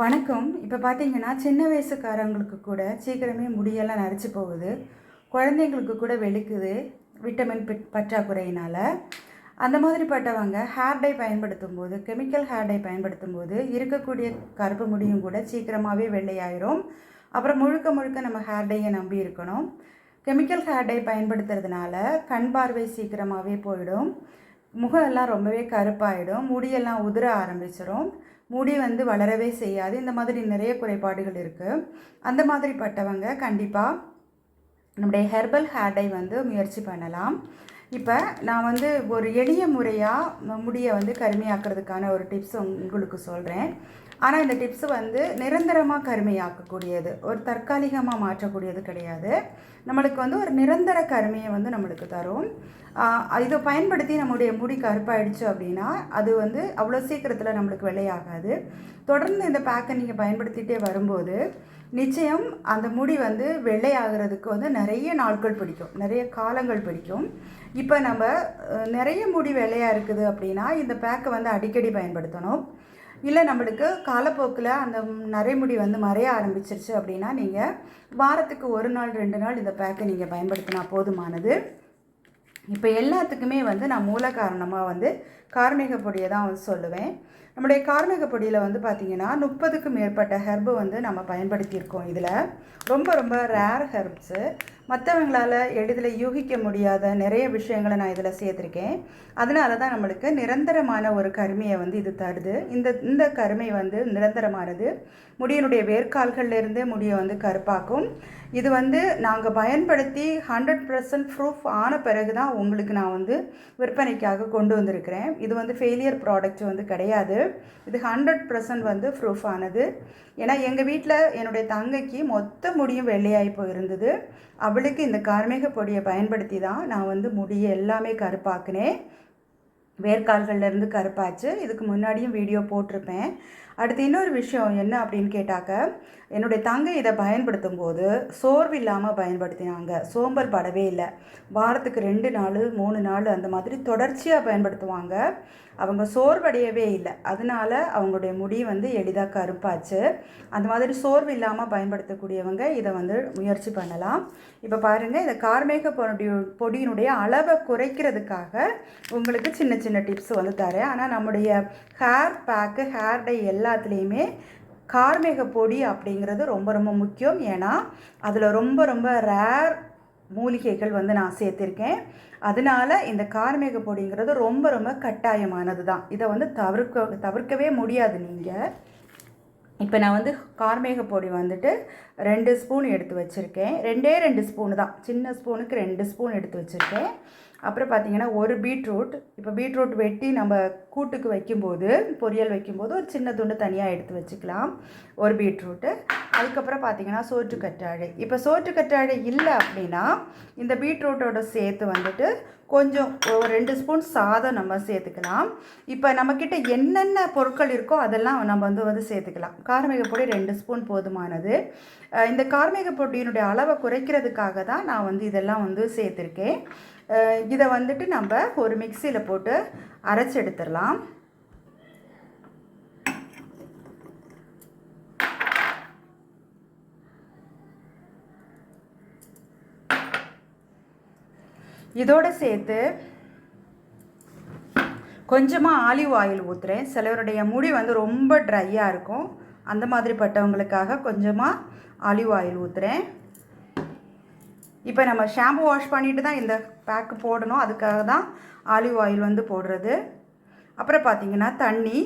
வணக்கம். இப்போ பார்த்தீங்கன்னா சின்ன வயசுக்காரங்களுக்கு கூட சீக்கிரமே முடியெல்லாம் நரைச்சி போகுது. குழந்தைங்களுக்கு கூட வெளுக்குது விட்டமின் பிட் பற்றாக்குறையினால். அந்த மாதிரிப்பட்டவங்க ஹேர் டை பயன்படுத்தும் போது கெமிக்கல் ஹேர் டை பயன்படுத்தும் போது இருக்கக்கூடிய கருப்பு முடியும் கூட சீக்கிரமாகவே வெள்ளையாயிரும். அப்புறம் முழுக்க முழுக்க நம்ம ஹேர் டையை நம்பி இருக்கணும். கெமிக்கல் ஹேர் டை பயன்படுத்துறதுனால கண் பார்வை சீக்கிரமாகவே போயிடும். முகம் எல்லாம் ரொம்பவே கருப்பாயிடும். முடியெல்லாம் உதிர ஆரம்பிச்சிடும் முடி வந்து வளரவே செய்யாது. இந்த மாதிரி நிறைய குறைபாடுகள் இருக்குது அந்த மாதிரிப்பட்டவங்க கண்டிப்பாக நம்முடைய ஹெர்பல் ஹேர் டை வந்து முயற்சி பண்ணலாம். இப்போ நான் வந்து ஒரு எளிய முறையாக முடியை வந்து கருமையாக்குறதுக்கான ஒரு டிப்ஸ் உங்களுக்கு சொல்கிறேன் ஆனால் இந்த டிப்ஸ் வந்து நிரந்தரமாக கருமையாக்கக்கூடியது. ஒரு தற்காலிகமாக மாற்றக்கூடியது கிடையாது. நம்மளுக்கு வந்து ஒரு நிரந்தர கருமையை வந்து நம்மளுக்கு தரும். இதை பயன்படுத்தி நம்முடைய முடி கருப்பாயிடுச்சு அப்படின்னா அது வந்து அவ்வளோ சீக்கிரத்தில் நம்மளுக்கு வெள்ளையாகாது. தொடர்ந்து இந்த பேக்கை நீங்கள் பயன்படுத்திகிட்டே வரும்போது நிச்சயம் அந்த முடி வந்து வெள்ளையாகிறதுக்கு வந்து நிறைய நாட்கள் பிடிக்கும். நிறைய காலங்கள் பிடிக்கும். இப்போ நம்ம நிறைய முடி வெள்ளையாக இருக்குது அப்படின்னா இந்த பேக்கை வந்து அடிக்கடி பயன்படுத்தணும். இல்லை நம்மளுக்கு காலப்போக்கில் அந்த நரைமுடி வந்து மறைய ஆரம்பிச்சிருச்சு அப்படின்னா நீங்கள் வாரத்துக்கு ஒரு நாள் ரெண்டு நாள் இந்த பேக்கை நீங்கள் பயன்படுத்தினா போதுமானது. இப்போ எல்லாத்துக்குமே வந்து நான் மூல காரணமாக வந்து கார்மிக பொடியை தான் வந்து சொல்லுவேன். நம்முடைய கார்மிக பொடியில் வந்து பார்த்திங்கன்னா முப்பதுக்கும் மேற்பட்ட ஹெர்பு வந்து நம்ம பயன்படுத்தியிருக்கோம் இதில். ரொம்ப ரொம்ப ரேர் ஹெர்ப்ஸு மற்றவங்களால் எளிதில் யூகிக்க முடியாத நிறைய விஷயங்களை நான் இதில் சேர்த்துருக்கேன். அதனால தான் நம்மளுக்கு நிரந்தரமான ஒரு கருமையை வந்து இது தருது. இந்த இந்த கருமை வந்து நிரந்தரமானது. முடியினுடைய வேர்க்கால்கள்லேருந்து முடியை வந்து கருப்பாக்கும். இது வந்து நாங்கள் பயன்படுத்தி ஹண்ட்ரட் பர்சன்ட் ப்ரூஃப் ஆன பிறகு தான் உங்களுக்கு நான் வந்து விற்பனைக்காக கொண்டு வந்திருக்கிறேன். இது வந்து ஃபெயிலியர் ப்ராடக்ட் வந்து கிடையாது. இது ஹண்ட்ரட் பர்சன்ட் வந்து ப்ரூஃப் ஆனது. ஏன்னா எங்கள் வீட்டில் என்னுடைய தங்கைக்கு மொத்த முடியும் வெள்ளையாகி போயிருந்தது. அவளுக்கு இந்த கார்மேக பொடியை பயன்படுத்தி தான் நான் வந்து முடியை எல்லாமே கருப்பாக்குனேன். வேர்க்கால்கள்லேருந்து கருப்பாச்சு. இதுக்கு முன்னாடியும் வீடியோ போட்டிருப்பேன். அடுத்து இன்னொரு விஷயம் என்ன அப்படின்னு கேட்டாக்க என்னுடைய தங்கை இதை பயன்படுத்தும் போது சோர்வு இல்லாமல் பயன்படுத்தினாங்க. சோம்பல் படவே இல்லை. வாரத்துக்கு ரெண்டு நாள் மூணு நாள் அந்த மாதிரி தொடர்ச்சியாக பயன்படுத்துவாங்க. அவங்க சோர்வடையவே இல்லை. அதனால அவங்களுடைய முடி வந்து எளிதாக கருப்பாச்சு. அந்த மாதிரி சோர்வு இல்லாமல் பயன்படுத்தக்கூடியவங்க இதை வந்து முயற்சி பண்ணலாம். இப்போ பாருங்கள் இந்த கார்மேக பொடி பொடியினுடைய அளவை குறைக்கிறதுக்காக உங்களுக்கு சின்ன சின்ன டிப்ஸ் வந்து தரேன். ஆனால் நம்முடைய ஹேர் பேக்கு ஹேர் டை எல்லாத்துலேயுமே கார்மேக பொடி அப்படிங்கிறது ரொம்ப ரொம்ப முக்கியம். ஏன்னா அதில் ரொம்ப ரொம்ப ரேர் மூலிகைகள் வந்து நான் சேர்த்துருக்கேன். அதனால இந்த கார்மேக பொடிங்கிறது ரொம்ப ரொம்ப கட்டாயமானது தான் இதை வந்து தவிர்க்க தவிர்க்கவே முடியாது நீங்கள் இப்போ நான் வந்து கார்மேக பொடி வந்துட்டு ரெண்டு ஸ்பூன் எடுத்து வச்சுருக்கேன். ரெண்டே ரெண்டு ஸ்பூனு தான். சின்ன ஸ்பூனுக்கு ரெண்டு ஸ்பூன் எடுத்து வச்சுருக்கேன். அப்புறம் பார்த்தீங்கன்னா ஒரு பீட்ரூட். இப்போ பீட்ரூட் வெட்டி நம்ம கூட்டுக்கு வைக்கும்போது பொரியல் வைக்கும்போது ஒரு சின்ன துண்டு தனியாக எடுத்து வச்சுக்கலாம். ஒரு பீட்ரூட்டு. அதுக்கப்புறம் பார்த்தீங்கன்னா சோற்று கற்றாழை இப்போ சோற்று கற்றாழை இல்லை அப்படின்னா இந்த பீட்ரூட்டோட சேர்த்து வந்துட்டு கொஞ்சம் ஒரு ரெண்டு ஸ்பூன் சாதம் நம்ம சேர்த்துக்கலாம். இப்போ நம்மக்கிட்ட என்னென்ன பொருட்கள் இருக்கோ அதெல்லாம் நம்ம வந்து வந்து சேர்த்துக்கலாம். கார்மிக பொடி ரெண்டு ஸ்பூன் போதுமானது. இந்த கார்மிக பொடியினுடைய அளவை குறைக்கிறதுக்காக தான் நான் வந்து இதெல்லாம் வந்து சேர்த்துருக்கேன். இதை வந்துட்டு நம்ம ஒரு மிக்சியில் போட்டு அரைச்சி எடுத்துடலாம். இதோடு சேர்த்து கொஞ்சமாக ஆலிவ் ஆயில் ஊற்றுறேன் சிலருடைய முடி வந்து ரொம்ப ட்ரையாக இருக்கும். அந்த மாதிரிப்பட்டவங்களுக்காக கொஞ்சமாக ஆலிவ் ஆயில் ஊற்றுறேன் இப்போ நம்ம ஷாம்பு வாஷ் பண்ணிட்டு தான் இந்த பேக்கு போடணும். அதுக்காக தான் ஆலிவ் ஆயில் வந்து போடுறது. அப்புறம் பார்த்தீங்கன்னா தண்ணி.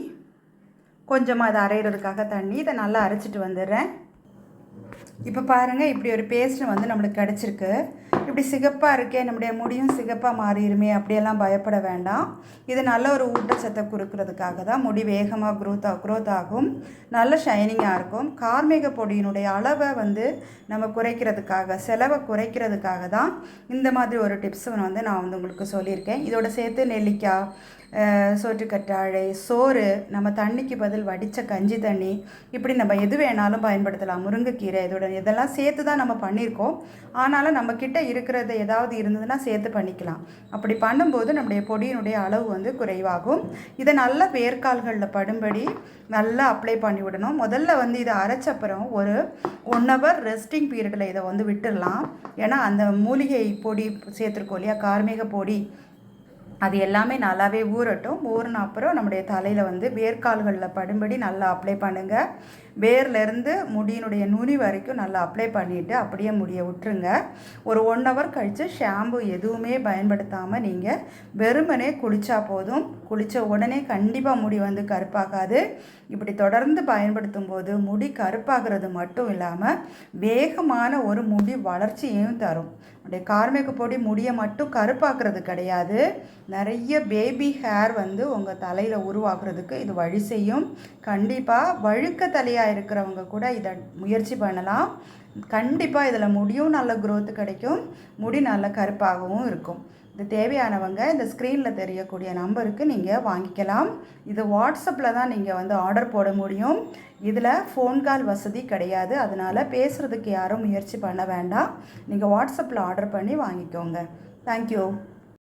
கொஞ்சமாக இதை அரைகிறதுக்காக தண்ணி. இதை நல்லா அரைச்சிட்டு வந்துடுறேன். இப்போ பாருங்கள் இப்படி ஒரு பேஸ்ட் வந்து நம்மளுக்கு கிடச்சிருக்கு. இப்படி சிகப்பாக இருக்கே நம்முடைய முடியும் சிகப்பாக மாறிடுமே அப்படியெல்லாம் பயப்பட வேண்டாம். இது நல்ல ஒரு ஊட்டச்சத்தை கொடுக்கறதுக்காக தான் முடி வேகமாக க்ரோத் க்ரோத் ஆகும். நல்ல ஷைனிங்காக இருக்கும். கார்மிக பொடியினுடைய அளவை வந்து நம்ம குறைக்கிறதுக்காக செலவை குறைக்கிறதுக்காக தான் இந்த மாதிரி ஒரு டிப்ஸ் வந்து நான் வந்து உங்களுக்கு சொல்லியிருக்கேன். இதோட சேர்த்து நெல்லிக்காய் சோற்றுக்கற்றாழை சோறு நம்ம தண்ணிக்கு பதில் வடித்த கஞ்சி தண்ணி இப்படி நம்ம எது வேணாலும் பயன்படுத்தலாம். முருங்கைக்கீரை இதோட இதெல்லாம் சேர்த்து தான் நம்ம பண்ணியிருக்கோம். ஆனாலும் நம்மக்கிட்ட இரு இருக்கிறது ஏதாவது இருந்ததுன்னா சேர்த்து பண்ணிக்கலாம். அப்படி பண்ணும்போது நம்முடைய பொடியினுடைய அளவு வந்து குறைவாகும். இதை நல்லா வேர்க்கால்களில் படும்படி நல்லா அப்ளை பண்ணி விடணும். முதல்ல வந்து இதை அரைச்சப்புறம் ஒரு ஒன் ஹவர் ரெஸ்டிங் பீரியடில் இதை வந்து விட்டுடலாம் ஏன்னா அந்த மூலிகை பொடி சேர்த்துருக்கோம் இல்லையா? கார்மிக பொடி. அது எல்லாமே நல்லாவே ஊறட்டும். ஊறின அப்புறம் நம்முடைய தலையில் வந்து வேர்க்கால்களில் படும்படி நல்லா அப்ளை பண்ணுங்கள் வேர்லேருந்து முடியினுடைய நுனி வரைக்கும் நல்லா அப்ளை பண்ணிவிட்டு அப்படியே முடியை விட்டுருங்க. ஒரு ஒன் ஹவர் கழித்து ஷாம்பு எதுவுமே பயன்படுத்தாமல் நீங்கள் வெறுமனே குளித்தா போதும். குளித்த உடனே கண்டிப்பாக முடி வந்து கருப்பாகாது. இப்படி தொடர்ந்து பயன்படுத்தும் போது முடி கருப்பாகிறது மட்டும் இல்லாமல் வேகமான ஒரு முடி வளர்ச்சியையும் தரும். அப்படியே கார்மேக்கு பொடி முடியை மட்டும் கருப்பாக்குறது கிடையாது. நிறைய பேபி ஹேர் வந்து உங்கள் தலையில் உருவாக்குறதுக்கு இது வழி செய்யும். கண்டிப்பாக வழுக்க தலையாக இருக்கிறவங்க கூட இதை முயற்சி பண்ணலாம். கண்டிப்பாக இதில் முடியும் நல்ல growth கிடைக்கும் முடி நல்ல கருப்பாகவும் இருக்கும். இது தேவையானவங்க இந்த ஸ்க்ரீனில் தெரியக்கூடிய நம்பருக்கு நீங்கள் வாங்கிக்கலாம். இது வாட்ஸ்அப்பில் தான் நீங்கள் வந்து ஆர்டர் போட முடியும். இதில் ஃபோன் கால் வசதி கிடையாது. அதனால் பேசுகிறதுக்கு யாரும் முயற்சி பண்ண வேண்டாம். நீங்கள் வாட்ஸ்அப்பில் ஆர்டர் பண்ணி வாங்கிக்கோங்க. தேங்க்யூ